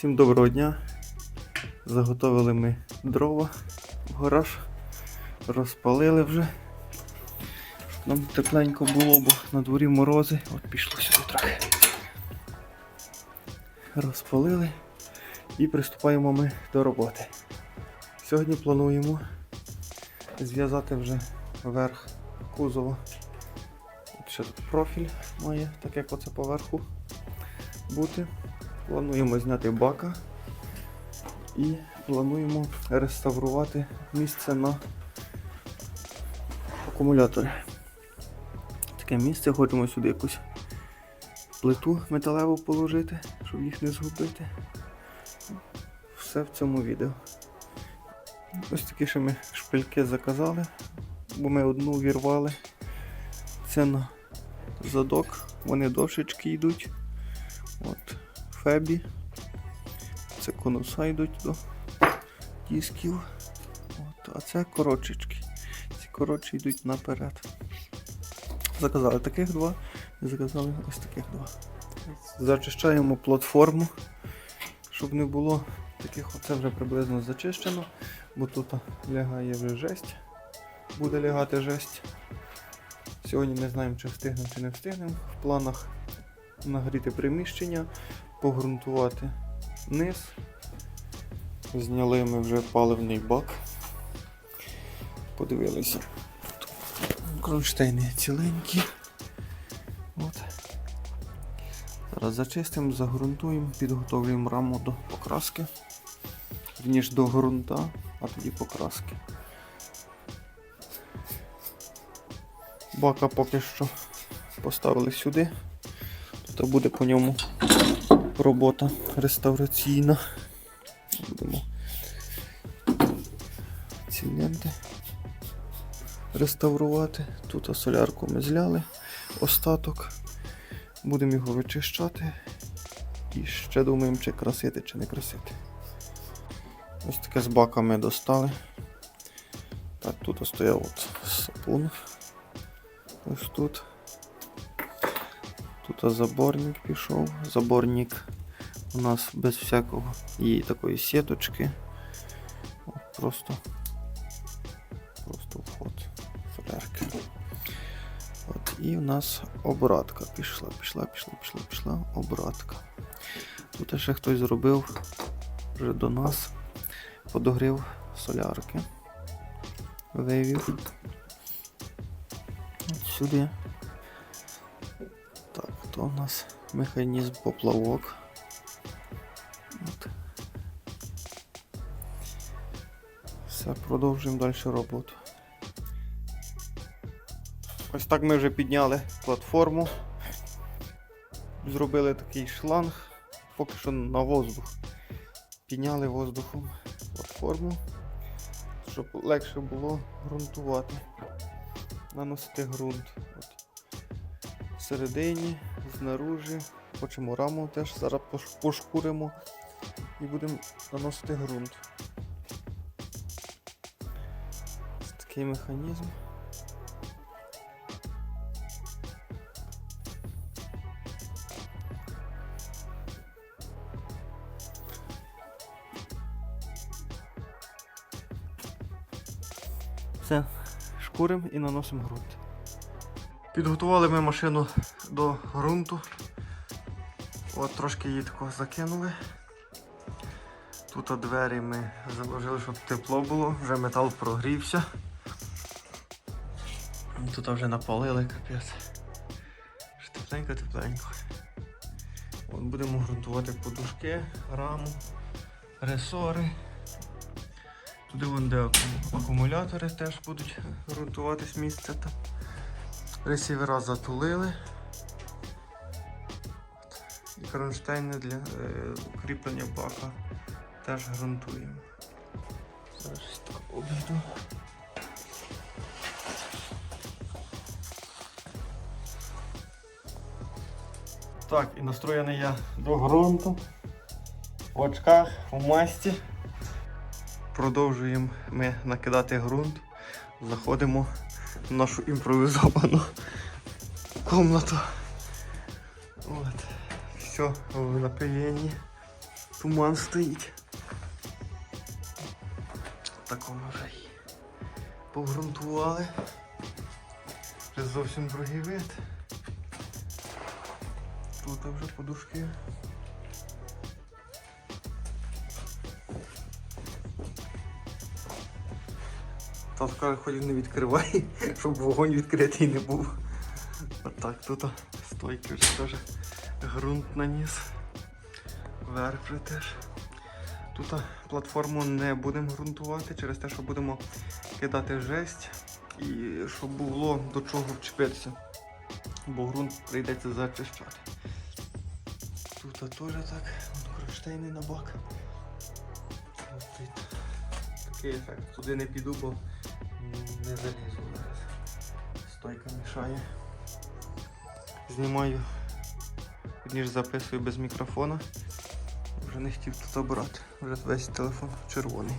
Всім доброго дня. Заготовили ми дрова в гараж. Розпалили вже. Щоб нам тепленько було, бо на дворі морози. От пішло сюди трохи. Розпалили і приступаємо ми до роботи. Сьогодні плануємо зв'язати вже верх кузова. От ще тут профіль має, так як оце поверху бути. Плануємо зняти бака і плануємо реставрувати місце на акумулятори. Таке місце, хочемо сюди якусь плиту металеву положити, щоб їх не згубити. Все в цьому відео. Ось такі ще ми шпильки заказали, бо ми одну вірвали. Це на задок, вони довшечки йдуть. От, Фебі. Це конуса йдуть до дисків. От, а це коротшечки. Ці коротші йдуть наперед. Заказали таких два і заказали ось таких два. Зачищаємо платформу, щоб не було таких, оце вже приблизно зачищено, бо тут лягає вже жесть. Буде лягати жесть. Сьогодні не знаємо, чи встигнемо, чи не встигнемо. В планах нагріти приміщення, погрунтувати низ. Зняли ми вже паливний бак. Подивилися. Кронштейни ціленькі. От. Зараз зачистимо, загрунтуємо, підготовлюємо раму до покраски. Ніж до ґрунта, а тоді покраски. Бака поки що поставили сюди. Тут буде по ньому робота реставраційна. Будемо ці ленти реставрувати. Тут солярку ми зляли, остаток. Будемо його вичищати. І ще думаємо, чи красити, чи не красити. Ось таке з бака ми достали. Так, тут стояв от сапун. Ось тут. Тут заборник пішов. Заборник у нас без всякого її такої сіточки. Просто просто вход солярки. От, і у нас обратка пішла, пішла, пішла, пішла, пішла, обратка. Тут ще хтось зробив вже до нас подогрів солярки. Вивів. От сюди. Так, у нас механізм поплавок. От. Все, продовжуємо далі роботу. Ось так ми вже підняли платформу. Зробили такий шланг, поки що на воздух. Підняли воздухом платформу, щоб легше було ґрунтувати, наносити ґрунт. От. Всередині, знаружи, хочемо раму теж зараз пошкуримо і будемо наносити ґрунт. Ось такий механізм. Все, шкуримо і наносимо ґрунт. Підготували ми машину до ґрунту. От трошки її такого закинули. Тут двері ми заложили, щоб тепло було, вже метал прогрівся. Тут вже напалили капець. Тепленько, тепленько. От будемо ґрунтувати подушки, раму, ресори. Туди вон де акумулятори теж будуть ґрунтуватись місце там. Ресівера затулили. І кронштейни для е, кріплення бака теж ґрунтуємо. Зараз так обійду. Так, і настроєний я до ґрунту. В очках, в масті. Продовжуємо ми накидати ґрунт. Заходимо нашу імпровізовану комнату. От. Все в напиленні. Туман стоїть. Такому вже й погрунтували. Вже зовсім другий вид. Тут вже подушки. Тато каже, хоч не відкривай, щоб вогонь відкритий не був. Отак тут стойки вже теж ґрунт наніс. Вже теж. Тут платформу не будемо ґрунтувати через те, що будемо кидати жесть і щоб було до чого вчепитися. Бо ґрунт прийдеться зачищати. Тут теж так, кронштейни на бак. Такий ефект. Туди не піду, бо не залізу зараз. Стойка мішає. Знімаю, ніж записую без мікрофона. Вже не хотів тут обрати. Вже весь телефон червоний.